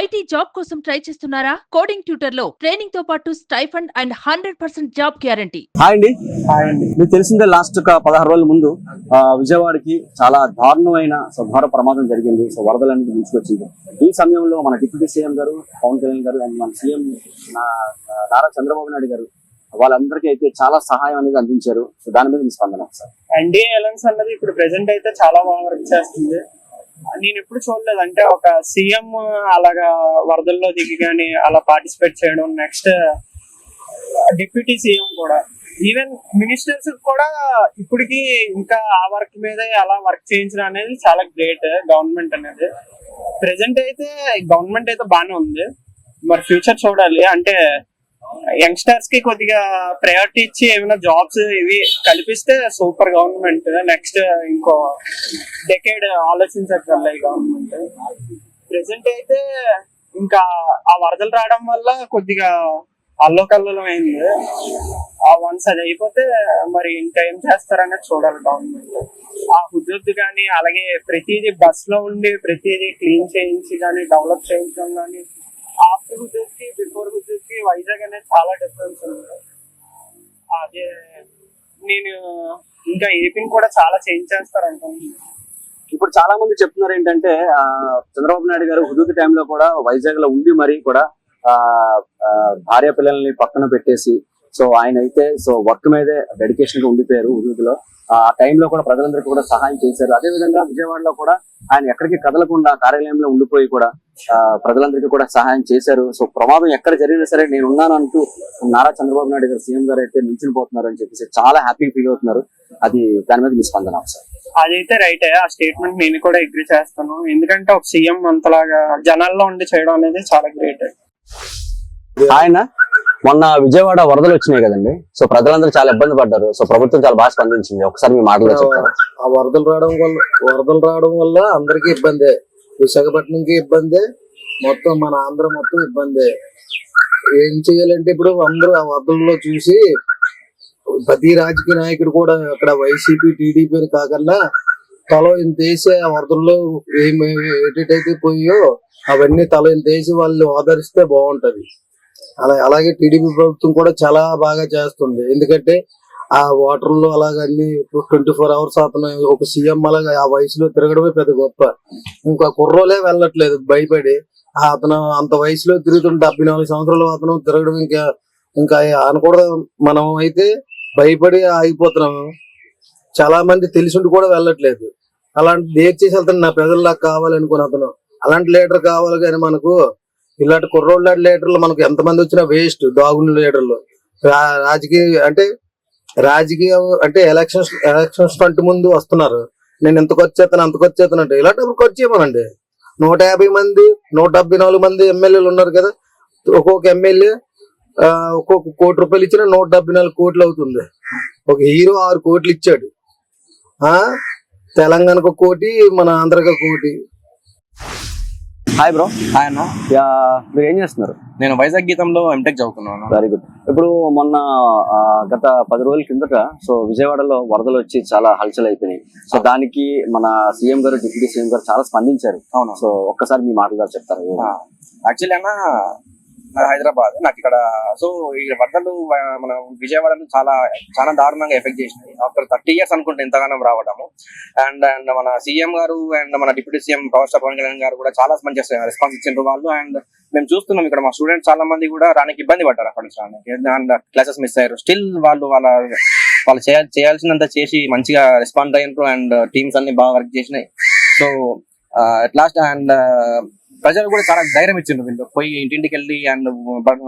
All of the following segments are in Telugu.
ఐటీ జాబ్ కోసం ట్రై చేస్తున్నారా? కోడింగ్ ట్యూటర్లో ట్రైనింగ్తో పాటు stipend and hundred percent job guarantee. Hi అండి. హాయ్ అండి మీకు తెలిసిందే లాస్ట్ ఒక పదహారు రోజుల ముందు విజయవాడకి చాలా దారుణమైన ఘోర ప్రమాదం జరిగింది. సో వరదలన్నీ ముంచుకొచ్చింది. ఈ సమయంలో మన డిప్యూటీ సీఎం గారు పవన్ కళ్యాణ్ గారు అండ్ మన సీఎం నారా చంద్రబాబు నాయుడు గారు వాళ్ళందరికీ అయితే చాలా సహాయం అనేది అందించారు. సో దాని మీద మీ స్పందన సార్ ఎన్డీఏ అలయన్స్ అన్నది ఇప్పుడు ప్రెసెంట్ అయితే చాలా బాగా వర్క్ చేస్తుంది. నేను ఎప్పుడు చూడలేదు. అంటే ఒక సీఎం అలాగా వరదల్లో దిగి కానీ అలా పార్టిసిపేట్ చేయడం నెక్స్ట్ డిప్యూటీ సీఎం కూడా. ఈవెన్ మినిస్టర్స్ కూడా ఇప్పటికి ఇంకా ఆ వర్క్ మీదే అలా వర్క్ చేయించడం అనేది చాలా గ్రేట్ గవర్నమెంట్ అనేది. ప్రెసెంట్ అయితే గవర్నమెంట్ అయితే బాగానే ఉంది. మరి ఫ్యూచర్ చూడాలి. అంటే యంగ్స్టర్స్కి కొద్దిగా ప్రయారిటీ ఇచ్చి ఏమైనా జాబ్స్ ఇవి కల్పిస్తే సూపర్ గవర్నమెంట్ నెక్స్ట్ ఇంకో డెకేడ్ ఆలోచించగల గవర్నమెంట్ ప్రెసెంట్ అయితే ఇంకా ఆ వరదలు రావడం వల్ల కొద్దిగా అల్లోకల్లోలం అయింది ఆ వన్స్ అది అయిపోతే మరి ఇంకా ఏం చేస్తారనేది చూడాలి గవర్నమెంట్ ఆ హుద్దు కానీ అలాగే ప్రతిదీ బస్లో ఉండి ప్రతిదీ క్లీన్ చేయించి కానీ డెవలప్ చేయించడం కానీ ఆఫ్టర్ హుద్దుద్ బిఫోర్ హుద్దుద్కి వైజాగ్ అనేది చాలా డిఫరెన్స్ ఉంది. అదే నేను ఇంకా ఏపీని కూడా చాలా చేంజ్ చేస్తారు అనుకుంటున్నాను ఇప్పుడు చాలా మంది చెప్తున్నారు ఏంటంటే చంద్రబాబు నాయుడు గారు హుదూద్ టైంలో కూడా వైజాగ్లో ఉండి మరీ కూడా ఆ, భార్య పిల్లల్ని పక్కన పెట్టేసి సో ఆయన అయితే సో వర్క్ మీదే డెడికేషన్గా ఉండిపోయారు హుదూద్లో ఆ టైంలో కూడా ప్రజలందరికీ కూడా సహాయం చేశారు. అదే విధంగా విజయవాడలో కూడా ఆయన ఎక్కడికి కదలకుండా కార్యాలయంలో ఉండిపోయి కూడా ఆ, ప్రజలందరికీ కూడా సహాయం చేశారు. సో ప్రమాదం ఎక్కడ జరిగినా సరే నేను ఉన్నాను అంటూ నారా చంద్రబాబు నాయుడు గారు సీఎం గారు అయితే నిల్చుని పోతున్నారు అని చెప్పేసి చాలా హ్యాపీ ఫీల్ అవుతున్నారు. అది దాని మీద మీ స్పందన సార్ అదైతే రైటే ఆ స్టేట్మెంట్ నేను కూడా అగ్రి చేస్తాను. ఎందుకంటే ఒక సీఎం అంతలాగా జనాల్లో ఉండి చేయడం అనేది చాలా గ్రేట్ ఆయన? మొన్న విజయవాడ వరదలు వచ్చినాయి కదండి. సో ప్రజలందరూ చాలా ఇబ్బంది పడ్డారు. సో ప్రభుత్వం చాలా బాగా స్పందించింది. ఒకసారి మీ మాటలు చెప్తారా? ఆ వరదలు రావడం వల్ల వరదలు రావడం వల్ల అందరికీ ఇబ్బందే. విశాఖపట్నంకి ఇబ్బందే. మొత్తం మన ఆంధ్ర మొత్తం ఇబ్బందే. ఏం చేయాలంటే ఇప్పుడు అందరూ ఆ వరదల్లో చూసి ప్రతి రాజకీయ నాయకుడు కూడా అక్కడ వైసీపీ టీడీపీ కాకుండా తల ఇంత వేసి ఆ వరదల్లో ఏమి ఏటైతే పోయో అవన్నీ తల ఇంత వేసి వాళ్ళు ఆదరిస్తే బాగుంటది. అలా అలాగే టీడీపీ ప్రభుత్వం కూడా చాలా బాగా చేస్తుంది. ఎందుకంటే ఆ వాటర్లో అలాగ అన్ని ట్వంటీ ఫోర్ అవర్స్ అతను ఒక సీఎం అలాగా ఆ వయసులో తిరగడమే పెద్ద గొప్ప. ఇంకా కుర్రోలే వెళ్ళట్లేదు భయపడి. అతను అంత వయసులో తిరుగుతుంటే డెబ్బై నాలుగు సంవత్సరాలు అతను తిరగడం ఇంకా ఇంకా అనకూడదు. మనం అయితే భయపడి ఆగిపోతున్నాము చాలా మంది తెలిసిండి కూడా వెళ్ళట్లేదు. అలాంటి డేట్ చేసి వెళ్తాను నా ప్రజల్లాగా కావాలనుకుని అతను. అలాంటి లీడర్ కావాలి కానీ మనకు ఇలాంటి కుర్రోళ్ళ లీడర్లు మనకు ఎంతమంది వచ్చినా వేస్ట్ దాగుని లీడర్లు. రా- రాజకీయ అంటే రాజకీయం అంటే ఎలక్షన్స్ ఎలక్షన్స్ ఫ్రంట్ ముందు వస్తున్నారు. నేను ఎంత ఖర్చు చేస్తాను అంత ఖర్చు చేస్తాను అంటే ఇలాంటప్పుడు ఖర్చు చేయమనండి. నూట యాభై మంది నూట డెబ్బై నాలుగు మంది ఎమ్మెల్యేలు ఉన్నారు కదా. ఒక్కొక్క ఎమ్మెల్యే ఒక్కొక్క కోటి రూపాయలు ఇచ్చినా నూట డెబ్బై నాలుగు కోట్లు అవుతుంది. ఒక హీరో ఆరు కోట్లు ఇచ్చాడు. ఆ? తెలంగాణకు కోటి మన ఆంధ్రకు కోటి. హాయ్ బ్రో ఆయన మీరు ఏం చేస్తున్నారు? నేను వైజాగ్ గీతంలో ఎంటెక్ చదువుతున్నాను వెరీ గుడ్ ఇప్పుడు మొన్న గత పది రోజుల కిందట సో విజయవాడలో వరదలు వచ్చి చాలా హల్చల్ అయిపోయినాయి. సో దానికి మన సీఎం గారు డిప్యూటీ సీఎం గారు చాలా స్పందించారు. అవును. సో ఒక్కసారి మీ మాటలు గారు చెప్తారు యాక్చువల్లీ అన్న హైదరాబాద్. నాకు ఇక్కడ సో ఈ వరదలు మన విజయవాడను చాలా చాలా దారుణంగా ఎఫెక్ట్ చేసినాయి. ఆఫ్టర్ థర్టీ ఇయర్స్ అనుకుంటే ఎంతగానో రావడము అండ్ అండ్ మన సీఎం గారు అండ్ మన deputy CM power star Pawan Kalyan గారు కూడా చాలా మంచి రెస్పాన్స్ ఇచ్చిండ్రు వాళ్ళు. అండ్ మేము చూస్తున్నాం ఇక్కడ మా స్టూడెంట్స్ చాలా మంది కూడా రానికి ఇబ్బంది పడ్డారు అక్కడ నుంచి రానికి. అండ్ క్లాసెస్ మిస్ అయ్యారు. స్టిల్ వాళ్ళు వాళ్ళ వాళ్ళు చేయాల్ చేయాల్సినంత చేసి మంచిగా రెస్పాండ్ అయ్యారు అండ్ టీమ్స్ అన్ని బాగా వర్క్ చేసినాయి. సో అట్ లాస్ట్ అండ్ ప్రజలు కూడా చాలా ధైర్యం ఇచ్చిండ్రు వీళ్ళు. పోయి ఇంటింటికి వెళ్ళి అండ్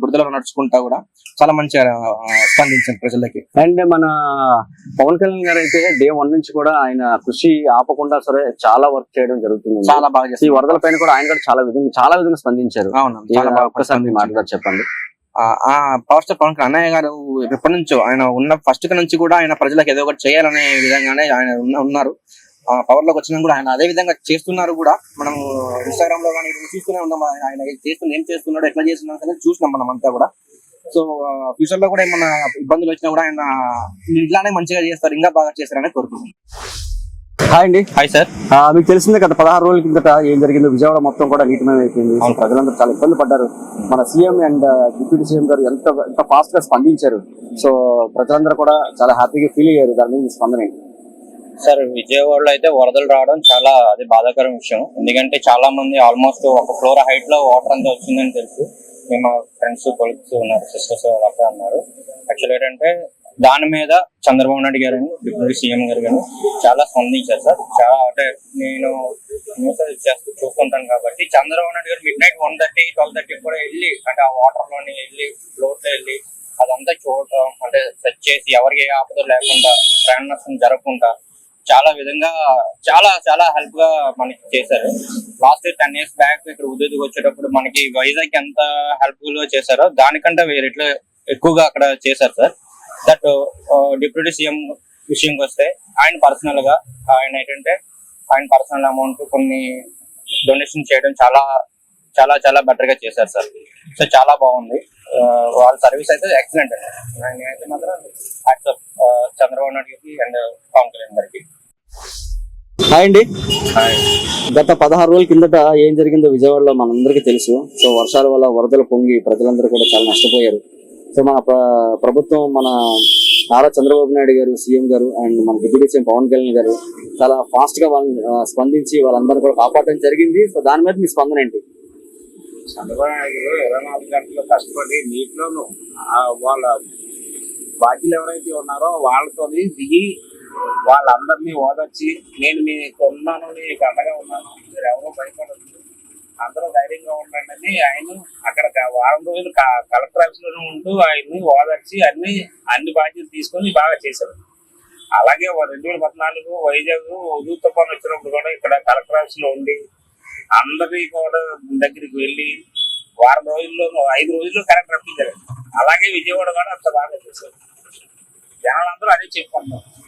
బురదలో నడుచుకుంటా కూడా చాలా మంచిగా స్పందించారు ప్రజలకి. అండ్ మన పవన్ కళ్యాణ్ గారు అయితే డే వన్ నుంచి కూడా ఆయన కృషి ఆపకుండా సరే చాలా వర్క్ చేయడం జరుగుతుంది చాలా బాగా ఈ వరదల పైన కూడా ఆయన కూడా చాలా విధంగా చాలా విధంగా స్పందించారు. అవును ఒక్కసారి మీ స్పందించారు. మాటలు చెప్పండి. ఆ పవర్ స్టార్ పవన్ కళ్యాణ్ అన్నయ్య గారు ఎప్పటి నుంచో ఆయన ఉన్న ఫస్ట్ నుంచి కూడా ఆయన ప్రజలకు ఏదో ఒకటి చేయాలనే విధంగానే ఆయన ఉన్న- ఉన్నారు. పవర్లోకి వచ్చినా కూడా ఆయన అదే విధంగా చేస్తున్నారు కూడా మనం ఇన్స్టాగ్రామ్లో కానీ చూస్తూనే ఉన్నాం. ఆయన చేస్తున్నా ఏం చేస్తున్నాడు ఎట్లా చేస్తున్నాడు అనేది చూసినాం మనం అంతా కూడా. సో ఫ్యూచర్లో కూడా ఏమన్నా ఇబ్బందులు వచ్చినా కూడా ఆయన ఇట్లానే మంచిగా చేస్తారు ఇంకా బాగా చేస్తారని కోరుకుంటున్నాం. హాయ్ అండి. హాయ్ సార్ ఆ, మీకు తెలిసిందే గత పదహారు రోజుల కిందట ఏం జరిగిందో విజయవాడ మొత్తం కూడా నీటిమయం అయిపోయింది. ప్రజలందరూ చాలా ఇబ్బంది పడ్డారు. మన సీఎం అండ్ డిప్యూటీ సీఎం గారు ఎంత ఎంత ఫాస్ట్గా స్పందించారు. సో ప్రజలందరూ కూడా చాలా హ్యాపీగా ఫీల్ అయ్యారు. దాని మీద స్పందన ఏంటి? సార్ విజయవాడలో అయితే వరదలు రావడం చాలా అది బాధాకరం విషయం. ఎందుకంటే చాలా మంది ఆల్మోస్ట్ ఒక ఫ్లోర్ హైట్లో వాటర్ అంతా వచ్చిందని తెలుసు. మేము ఫ్రెండ్స్ కొలిక్స్ ఉన్నారు సిస్టర్స్ వాళ్ళంతా అన్నారు యాక్చువల్ ఏంటంటే దాని మీద చంద్రబాబు నాయుడు గారు డిప్యూటీ సీఎం గారు గారు చాలా స్పందించారు సార్. చాలా అంటే నేను న్యూస్ చూస్తుంటాను కాబట్టి చంద్రబాబు నాయుడు గారు midnight one thirty twelve thirty కూడా వెళ్ళి అంటే ఆ వాటర్లోని వెళ్ళి ఫ్లోర్లో వెళ్ళి అదంతా చూడటం అంటే సెర్చ్ చేసి ఎవరికి ఏ ఆపద లేకుండా ప్రయాణ నష్టం జరగకుండా చాలా విధంగా చాలా చాలా హెల్ప్గా మనకి చేశారు. లాస్ట్ టెన్ ఇయర్స్ బ్యాక్ ఇక్కడ ఉద్యోగికి వచ్చేటప్పుడు మనకి వైజాగ్ ఎంత హెల్ప్ఫుల్గా చేశారో దానికంటే వేరేట్లో ఎక్కువగా అక్కడ చేశారు సార్. దట్ డిప్యూటీ సీఎం విషయంకి వస్తే ఆయన పర్సనల్గా ఆయన ఏంటంటే ఆయన పర్సనల్ అమౌంట్ కొన్ని డొనేషన్ చేయడం చాలా చాలా చాలా బెటర్గా చేశారు సార్. సో చాలా బాగుంది. Uh, వాళ్ళ సర్వీస్ అయితే ఎక్సలెంట్ అండి. నేనైతే మాత్రం uh, చంద్రబాబు నాయుడు గారికి అండ్ పవన్ కళ్యాణ్ గారికి. హాయ్ అండి. గత పదహారు రోజుల కిందట ఏం జరిగిందో విజయవాడలో మనందరికీ తెలుసు. సో వర్షాల వల్ల వరదలు పొంగి ప్రజలందరూ కూడా చాలా నష్టపోయారు. సో మన ప్ర- ప్రభుత్వం మన నారా చంద్రబాబు నాయుడు గారు సీఎం గారు అండ్ మన డిప్యూటీ సీఎం పవన్ కళ్యాణ్ గారు చాలా ఫాస్ట్గా వాళ్ళని స్పందించి వాళ్ళందరూ కూడా కాపాడడం జరిగింది. సో దాని మీద మీ స్పందన ఏంటి? చంద్రబాబు నాయుడు గారు ఇరవై నాలుగు గంటలు కష్టపడి నీటిలోను వాళ్ళ బాధ్యులు ఎవరైతే ఉన్నారో వాళ్ళతోని దిగి వాళ్ళందరినీ ఓదొచ్చి నేను మీకు ఉన్నాను మీకు అండగా ఉన్నాను మీరు ఎవరో భయపడదు అందరూ ధైర్యంగా ఉండండి. అని ఆయన అక్కడ వారం రోజులు క- కలెక్టర్ ఆఫీస్లోనే ఉంటూ ఆయన్ని ఓదర్చి అన్ని అన్ని బాధ్యతలు తీసుకొని బాగా చేశారు. అలాగే రెండు వేల పద్నాలుగు వైజాగ్ ఉదూ తుఫాన్ వచ్చినప్పుడు కూడా ఇక్కడ కలెక్టర్ ఆఫీస్లో ఉండి అందరి కూడా దగ్గరికి వెళ్ళి వారం రోజుల్లో ఐదు రోజుల్లో కరెక్ట్ రప్పించారు అలాగే విజయవాడ కూడా అంత బాగా చేశారు. జనాలందరూ అదే చెప్పుకుంటున్నారు.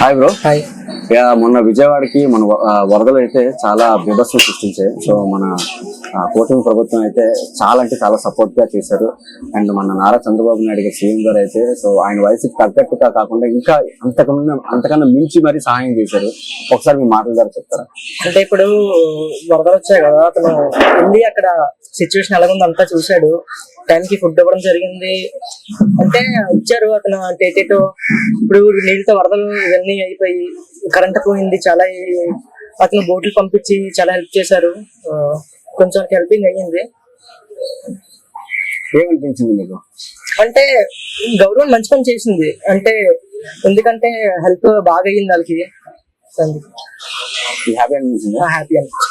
హాయ్ బ్రో హాయ్ యా, మొన్న విజయవాడకి మన వరదలు అయితే చాలా బీభత్సం సృష్టించాయి. సో మన కూటమి ప్రభుత్వం అయితే చాలా అంటే చాలా సపోర్ట్గా చేశారు. అండ్ మన నారా చంద్రబాబు నాయుడు గారు సీఎం గారు అయితే సో ఆయన వయసుకి తగ్గట్టుగా కాకుండా ఇంకా అంతకన్నా అంతకన్నా మించి మరీ సహాయం చేశారు. ఒకసారి మీ మాటల ద్వారా చెప్తారా? అంటే ఇప్పుడు వరదలు వచ్చాయి కదా అతను వెళ్ళి అక్కడ సిచ్యువేషన్ ఎలాగుంది అంతా చూశాడు. టైంకి ఫుడ్ ఇవ్వడం జరిగింది. అంటే ఇచ్చారు అతను అంటే ఏటేటో ఇప్పుడు నీళ్ళతో వరదలు ఇవన్నీ అయిపోయి కరెంట్ పోయింది చాలా అతను బోట్లు పంపించి చాలా హెల్ప్ చేశారు. కొంచెం హెల్పింగ్ అయ్యింది. ఏమనిపించింది మీకు? అంటే గవర్నమెంట్ మంచి పని చేసింది. అంటే ఎందుకంటే హెల్ప్ బాగా అయ్యింది వాళ్ళకి. హ్యాపీ అనిపించింది? హ్యాపీ అనిపించింది.